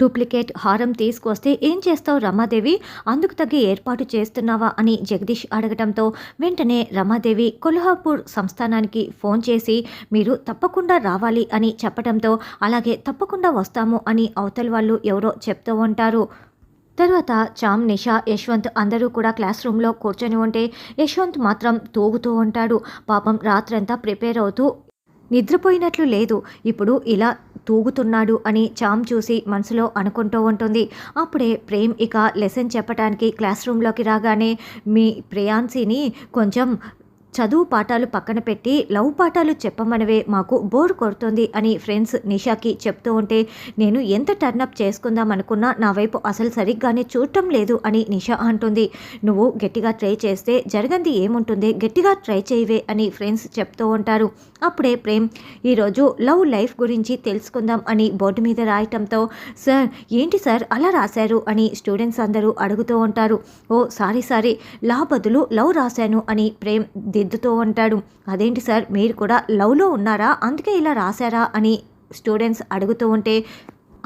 Duplicate హారం తీసుకొస్తే ఏం చేస్తావు రమాదేవి? అందుకు తగ్గ ఏర్పాటు చేస్తున్నావా? అని జగదీష్ అడగడంతో వెంటనే రమాదేవి కొల్హాపూర్ సంస్థానానికి ఫోన్ చేసి మీరు తప్పకుండా రావాలి అని చెప్పడంతో అలాగే తప్పకుండా వస్తాము అని అవతల వాళ్ళు ఎవరో చెప్తూ ఉంటారు. తర్వాత చామ్ నిషా యశ్వంత్ అందరూ కూడా క్లాస్ రూమ్లో కూర్చొని ఉంటే యశ్వంత్ మాత్రం తోగుతూ ఉంటాడు. పాపం రాత్రంతా ప్రిపేర్ అవుతూ నిద్రపోయినట్లు లేదు. ఇప్పుడు ఇలా తూగుతున్నాడు అని చామ్ చూసి మనసులో అనుకుంటూ ఉంటుంది. అప్పుడే ప్రేమ్ ఇక లెసన్ చెప్పడానికి క్లాస్ రూమ్లోకి రాగానే మీ ప్రియాన్సీని కొంచెం చదువు పాఠాలు పక్కన పెట్టి లవ్ పాఠాలు చెప్పమనవే మాకు బోర్ కొడుతుంది అని ఫ్రెండ్స్ నిషాకి చెప్తూ ఉంటే నేను ఎంత టర్నప్ చేసుకుందాం అనుకున్నా నా వైపు అసలు సరిగ్గానే చూడటం లేదు అని నిషా అంటుంది. నువ్వు గట్టిగా ట్రై చేస్తే జరగంది ఏముంటుంది? గట్టిగా ట్రై చేయవే అని ఫ్రెండ్స్ చెప్తూ ఉంటారు. అప్పుడే ప్రేమ్ ఈరోజు లవ్ లైఫ్ గురించి తెలుసుకుందాం అని బోర్డు మీద రాయటంతో సార్ ఏంటి సార్ అలా రాశారు? అని స్టూడెంట్స్ అందరూ అడుగుతూ ఉంటారు. ఓ సారీ సారీ లా బదులు లవ్ రాశాను అని ప్రేమ్ దిద్దుతూ ఉంటాడు. అదేంటి సార్? మీరు కూడా లవ్లో ఉన్నారా? అందుకే ఇలా రాశారా? అని స్టూడెంట్స్ అడుగుతూ ఉంటే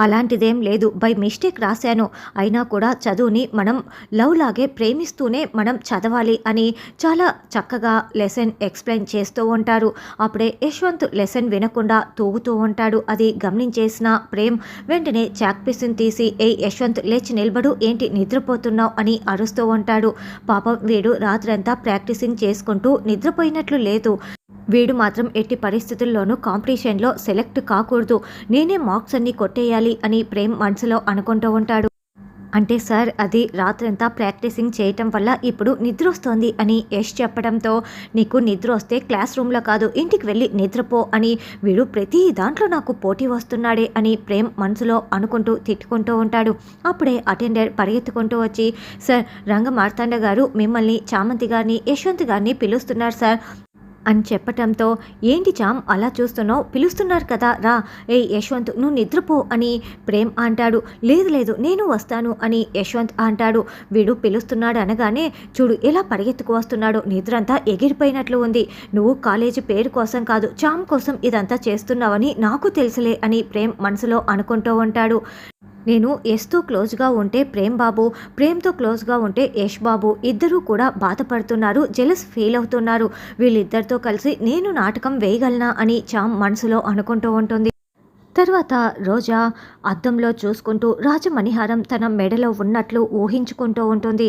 అలాంటిదేం లేదు. బై మిస్టేక్ రాశాను. అయినా కూడా చదువుని మనం లవ్ లాగే ప్రేమిస్తూనే మనం చదవాలి అని చాలా చక్కగా లెసన్ ఎక్స్ప్లెయిన్ చేస్తూ ఉంటారు. అప్పుడే యశ్వంత్ లెసన్ వినకుండా తూగుతూ ఉంటాడు. అది గమనించేసిన ప్రేమ్ వెంటనే చాక్పీస్ని తీసి ఏ యశ్వంత్ లేచి నిలబడు. ఏంటి నిద్రపోతున్నావు? అని అరుస్తూ ఉంటాడు. పాపం వీడు రాత్రంతా ప్రాక్టీసింగ్ చేసుకుంటూ నిద్రపోయినట్లు లేదు. వీడు మాత్రం ఎట్టి పరిస్థితుల్లోనూ కాంపిటీషన్లో సెలెక్ట్ కాకూడదు. నేనే మార్క్స్ అన్ని కొట్టేయాలి అని ప్రేమ్ మనసులో అనుకుంటూ ఉంటాడు. అంటే సార్ అది రాత్రంతా ప్రాక్టీసింగ్ చేయటం వల్ల ఇప్పుడు నిద్ర వస్తోంది అని యష్ చెప్పడంతో నీకు నిద్ర వస్తే క్లాస్ రూమ్లో కాదు ఇంటికి వెళ్ళి నిద్రపో అని వీడు ప్రతి దాంట్లో నాకు పోటీ వస్తున్నాడే అని ప్రేమ్ మనసులో అనుకుంటూ తిట్టుకుంటూ ఉంటాడు. అప్పుడే అటెండర్ పరిగెత్తుకుంటూ వచ్చి సార్ రంగ మార్తాండ గారు మిమ్మల్ని చామంతి గారిని యశ్వంత్ గారిని పిలుస్తున్నారు సార్. అని చెప్పటంతో ఏంటి చామ్ అలా చూస్తున్నావు? పిలుస్తున్నారు కదా రా. ఏ యశ్వంత్ నువ్వు నిద్రపో అని ప్రేమ్ అంటాడు. లేదు లేదు నేను వస్తాను అని యశ్వంత్ అంటాడు. వీడు పిలుస్తున్నాడు అనగానే చూడు ఎలా పరిగెత్తుకు వస్తున్నాడు నిద్రంతా ఎగిరిపోయినట్లు ఉంది. నువ్వు కాలేజీ పేరు కోసం కాదు చామ్ కోసం ఇదంతా చేస్తున్నావని నాకు తెలుసులే అని ప్రేమ్ మనసులో అనుకుంటూ ఉంటాడు. నేను యష్తో క్లోజ్గా ఉంటే ప్రేమ్ బాబు ప్రేమ్తో క్లోజ్గా ఉంటే యష్ బాబు ఇద్దరూ కూడా బాధపడుతున్నారు జెలస్ ఫీల్ అవుతున్నారు. వీళ్ళిద్దరితో కలిసి నేను నాటకం వేయగలనా అని చామ్ మనసులో అనుకుంటూ ఉంటుంది. తర్వాత రోజా అద్దంలో చూసుకుంటూ రాజమణిహారం తన మెడలో ఉన్నట్లు ఊహించుకుంటూ ఉంటుంది.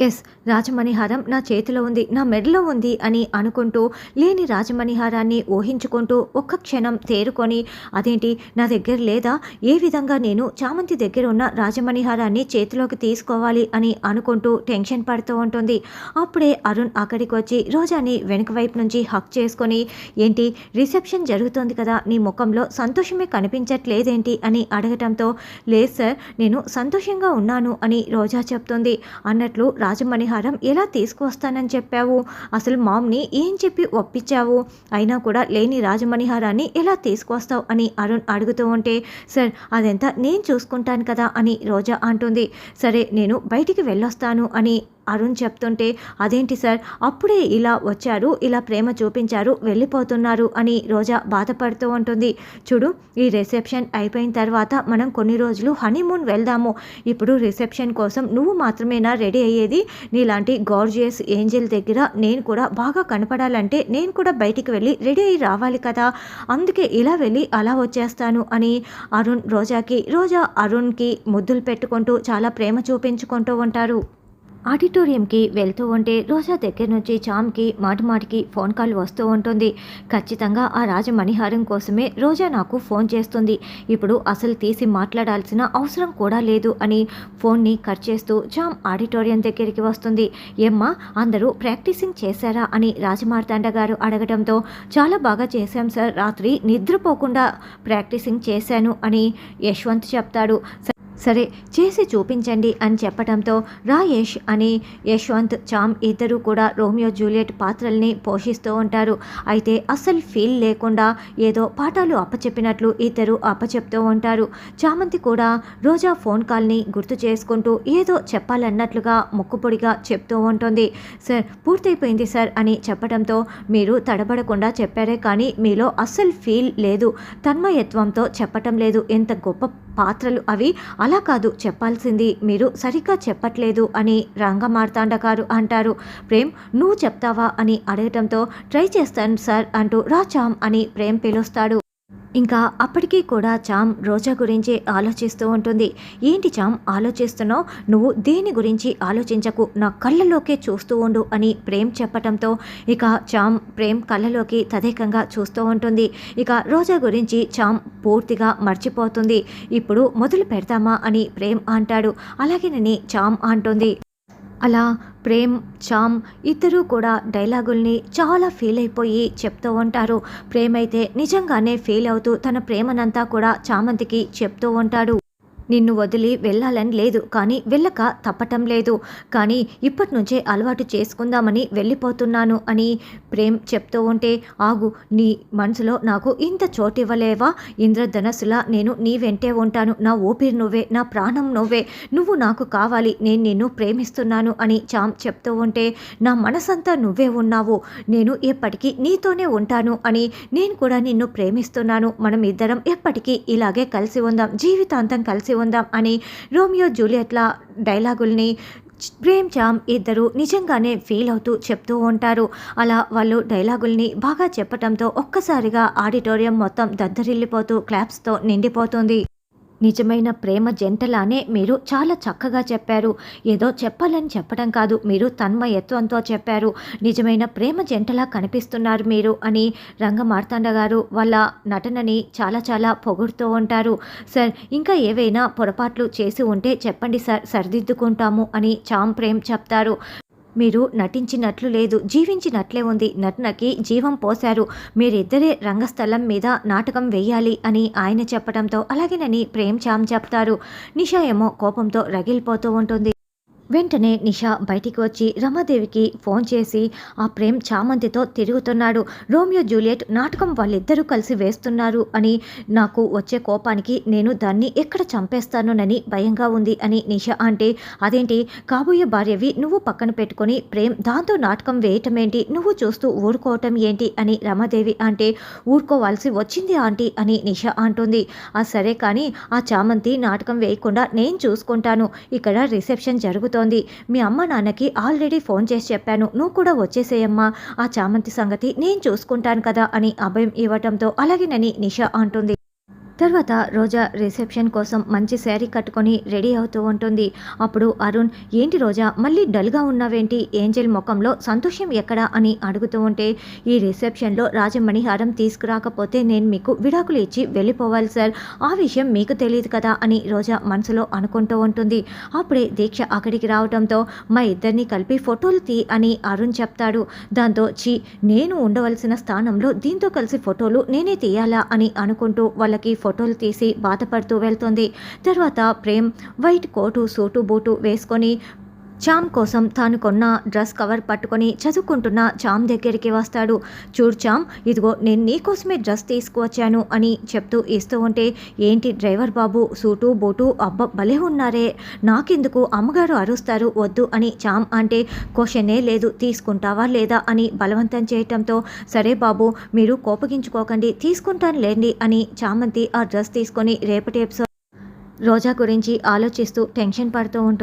ఎస్ రాజమణిహారం నా చేతిలో ఉంది నా మెడలో ఉంది అని అనుకుంటూ లేని రాజమణిహారాన్ని ఊహించుకుంటూ ఒక్క క్షణం తేరుకొని అదేంటి నా దగ్గర లేదా? ఏ విధంగా నేను చామంతి దగ్గర ఉన్న రాజమణిహారాన్ని చేతిలోకి తీసుకోవాలి? అని అనుకుంటూ టెన్షన్ పడుతూ ఉంటుంది. అప్పుడే అరుణ్ అక్కడికి వచ్చి రోజాని వెనుక వైపు నుంచి హక్ చేసుకొని ఏంటి రిసెప్షన్ జరుగుతోంది కదా నీ ముఖంలో సంతోషమే కనిపించట్లేదేంటి? అని అడగటంతో లేదు సార్ నేను సంతోషంగా ఉన్నాను అని రోజా చెప్తుంది. అన్నట్లు రాజమణిహారం ఎలా తీసుకువస్తానని చెప్పావు? అసలు మామ్ని ఏం చెప్పి ఒప్పించావు? అయినా కూడా లేని రాజమణిహారాన్ని ఎలా తీసుకొస్తావు అని అరుణ్ అడుగుతూ ఉంటే సార్ అదంతా నేను చూసుకుంటాను కదా అని రోజా అంటుంది. సరే నేను బయటికి వెళ్ళొస్తాను అని అరుణ్ చెప్తుంటే అదేంటి సార్? అప్పుడే ఇలా వచ్చారు ఇలా ప్రేమ చూపించారు వెళ్ళిపోతున్నారు అని రోజా బాధపడుతూ ఉంటుంది. చూడు ఈ రిసెప్షన్ అయిపోయిన తర్వాత మనం కొన్ని రోజులు హనీమూన్ వెళ్దాము. ఇప్పుడు రిసెప్షన్ కోసం నువ్వు మాత్రమేనా రెడీ అయ్యేది? నీలాంటి గార్జియస్ ఏంజెల్ దగ్గర నేను కూడా బాగా కనపడాలంటే నేను కూడా బయటికి వెళ్ళి రెడీ అయ్యి రావాలి కదా. అందుకే ఇలా వెళ్ళి అలా వచ్చేస్తాను అని అరుణ్ రోజాకి రోజా అరుణ్కి ముద్దులు పెట్టుకుంటూ చాలా ప్రేమ చూపించుకుంటూ ఉంటారు. ఆడిటోరియంకి వెళ్తూ ఉంటే రోజా దగ్గర నుంచి చామ్కి మాటిమాటికి ఫోన్ కాల్ వస్తూ ఉంటుంది. ఖచ్చితంగా ఆ రాజమణిహారం కోసమే రోజా నాకు ఫోన్ చేస్తుంది. ఇప్పుడు అసలు తీసి మాట్లాడాల్సిన అవసరం కూడా లేదు అని ఫోన్ని కట్ చేస్తూ చామ్ ఆడిటోరియం దగ్గరికి వస్తుంది. ఏమ్మా అందరూ ప్రాక్టీసింగ్ చేశారా? అని రాజమార్తాండ గారు అడగడంతో చాలా బాగా చేశాం సార్. రాత్రి నిద్రపోకుండా ప్రాక్టీసింగ్ చేశాను అని యశ్వంత్ చెప్తాడు. సరే చేసి చూపించండి అని చెప్పడంతో రాయేష్ అని యశ్వంత్ చామ్ ఇద్దరు కూడా రోమియో జూలియట్ పాత్రల్ని పోషిస్తూ ఉంటారు. అయితే అస్సలు ఫీల్ లేకుండా ఏదో పాఠాలు అప్పచెప్పినట్లు ఇద్దరు అప్పచెప్తూ ఉంటారు. చామంతి కూడా రోజా ఫోన్ కాల్ని గుర్తు చేసుకుంటూ ఏదో చెప్పాలన్నట్లుగా ముక్కుపొడిగా చెప్తూ ఉంటుంది. సార్ పూర్తయిపోయింది సార్ అని చెప్పడంతో మీరు తడబడకుండా చెప్పారే కానీ మీలో అస్సలు ఫీల్ లేదు. తన్మయత్వంతో చెప్పటం లేదు. ఎంత గొప్ప పాత్రలు అవి. అలా కాదు చెప్పాల్సింది మీరు సరిగ్గా చెప్పట్లేదు అని రంగమార్తాండ గారు అంటారు. ప్రేమ్ నువ్వు చెప్తావా? అని అడగటంతో ట్రై చేస్తాను సార్ అంటూ రా చామ్ అని ప్రేమ్ పిలుస్తాడు. ఇంకా అప్పటికీ కూడా చామ్ రోజా గురించి ఆలోచిస్తూ ఉంటుంది. ఏంటి చామ్ ఆలోచిస్తున్నావు? నువ్వు దేని గురించి ఆలోచించకు? నా కళ్ళలోకే చూస్తూ ఉండు అని ప్రేమ్ చెప్పటంతో ఇక చామ్ ప్రేమ్ కళ్ళలోకి తదేకంగా చూస్తూ ఉంటుంది. ఇక రోజా గురించి చామ్ పూర్తిగా మర్చిపోతుంది. ఇప్పుడు మొదలు పెడతామా అని ప్రేమ్ అంటాడు. అలాగేనని చామ్ అంటుంది. అలా ప్రేమ్ చామ్ ఇద్దరూ కూడా డైలాగుల్ని చాలా ఫీల్ అయిపోయి చెప్తూ ఉంటారు. ప్రేమ్ అయితే నిజంగానే ఫీల్ అవుతూ తన ప్రేమనంతా కూడా చామంతికి చెప్తూ ఉంటాడు. నిన్ను వదిలి వెళ్ళాలని లేదు కానీ వెళ్ళక తప్పటం లేదు. కానీ ఇప్పటి నుంచే అలవాటు చేసుకుందామని వెళ్ళిపోతున్నాను అని ప్రేమ్ చెప్తూ ఉంటే ఆగు నీ మనసులో నాకు ఇంత చోటు ఇవ్వలేవా ఇంద్రధనస్సులా నేను నీ వెంటే ఉంటాను. నా ఊపిరి నువ్వే నా ప్రాణం నువ్వే. నువ్వు నాకు కావాలి నేను నిన్ను ప్రేమిస్తున్నాను అని చామ్ చెప్తూ ఉంటే నా మనసంతా నువ్వే ఉన్నావు. నేను ఎప్పటికీ నీతోనే ఉంటాను అని నేను కూడా నిన్ను ప్రేమిస్తున్నాను. మనం ఇద్దరం ఎప్పటికీ ఇలాగే కలిసి ఉందాం. జీవితాంతం కలిసి ఉందాం అని రోమియో జూలియట్ల డైలాగుల్ని ప్రేమ్ చామ్ ఇద్దరు నిజంగానే ఫీల్ అవుతూ చెప్తూ ఉంటారు. అలా వాళ్ళు డైలాగుల్ని బాగా చెప్పటంతో ఒక్కసారిగా ఆడిటోరియం మొత్తం దద్దరిల్లిపోతూ క్లాప్స్తో నిండిపోతుంది. నిజమైన ప్రేమ జంటలానే మీరు చాలా చక్కగా చెప్పారు. ఏదో చెప్పాలని చెప్పడం కాదు మీరు తన్మయత్వంతో చెప్పారు. నిజమైన ప్రేమ జంటలా కనిపిస్తున్నారు మీరు అని రంగమార్తాండ గారు వాళ్ళ నటనని చాలా చాలా పొగుడుతూ ఉంటారు. సార్ ఇంకా ఏవైనా పొరపాట్లు చేసి ఉంటే చెప్పండి సార్ సరిదిద్దుకుంటాము అని చాం ప్రేమ్ చెప్తారు. మీరు నటించినట్లు లేదు జీవించినట్లే ఉంది. నటనకి జీవం పోశారు. మీరిద్దరే రంగస్థలం మీద నాటకం వేయాలి అని ఆయన చెప్పడంతో అలాగేనని ప్రేమ్ చామ్ చెప్తారు. నిషా ఏమో కోపంతో రగిలిపోతూ ఉంటుంది. వెంటనే నిషా బయటికి వచ్చి రమాదేవికి ఫోన్ చేసి ఆ ప్రేమ్ చామంతితో తిరుగుతున్నాడు. రోమియో జూలియట్ నాటకం వాళ్ళిద్దరూ కలిసి వేస్తున్నారు అని నాకు వచ్చే కోపానికి నేను దాన్ని ఎక్కడ చంపేస్తానోనని భయంగా ఉంది అని నిషా అంటే అదేంటి? కాబోయే భార్యవి నువ్వు పక్కన పెట్టుకొని ప్రేమ్ దాంతో నాటకం వేయటమేంటి? నువ్వు చూస్తూ ఊరుకోవటం ఏంటి? అని రమాదేవి అంటే ఊరుకోవాల్సి వచ్చింది ఆంటీ అని నిషా అంటుంది. ఆ సరే కానీ ఆ చామంతి నాటకం వేయకుండా నేను చూసుకుంటాను. ఇక్కడ రిసెప్షన్ జరుగుతుంది. మీ అమ్మ నాన్నకి ఆల్రెడీ ఫోన్ చేసి చెప్పాను. నువ్వు కూడా వచ్చేసేయమ్మా. ఆ చామంతి సంగతి నేను చూసుకుంటాను కదా అని అభయం ఇవ్వటంతో అలాగేనని నిషా అంటుంది. తర్వాత రోజా రిసెప్షన్ కోసం మంచి శారీ కట్టుకొని రెడీ అవుతూ ఉంటుంది. అప్పుడు అరుణ్ ఏంటి రోజా మళ్ళీ డల్గా ఉన్నావేంటి? ఏంజల్ ముఖంలో సంతోషం ఎక్కడా? అని అడుగుతూ ఉంటే ఈ రిసెప్షన్లో రాజమణి హారం తీసుకురాకపోతే నేను మీకు విడాకులు ఇచ్చి వెళ్ళిపోవాలి సార్. ఆ విషయం మీకు తెలియదు కదా? అని రోజా మనసులో అనుకుంటూ ఉంటుంది. అప్పుడే దీక్ష అక్కడికి రావడంతో మా ఇద్దరిని కలిపి ఫోటోలు తీ అని అరుణ్ చెప్తాడు. దాంతో చి నేను ఉండవలసిన స్థానంలో దీంతో కలిసి ఫోటోలు నేనే తీయాలా? అని అనుకుంటూ వాళ్ళకి ఫోటోలు తీసి బాధపడుతూ వెళ్తుంది. తర్వాత Prem white coat suit boot వేసుకొని చామ్ కోసం తాను కొన్న డ్రెస్ కవర్ పట్టుకొని చదువుకుంటున్న చామ్ దగ్గరికి వస్తాడు. చూడు చామ్ ఇదిగో నేను నీకోసమే డ్రెస్ తీసుకువచ్చాను అని చెప్తూ ఇస్తూ ఉంటే ఏంటి డ్రైవర్ బాబు సూటు బూటు అబ్బ భలే ఉన్నారే. నాకెందుకు అమ్మగారు అరుస్తారు వద్దు అని చామ్ అంటే క్వశ్చనే లేదు తీసుకుంటావా లేదా? అని బలవంతం చేయటంతో సరే బాబు మీరు కోపగించుకోకండి తీసుకుంటాను లేండి అని చామంతి ఆ డ్రెస్ తీసుకొని రేపటి ఎపిసోడ్ రోజా గురించి ఆలోచిస్తూ టెన్షన్ పడుతూ ఉంటుంది.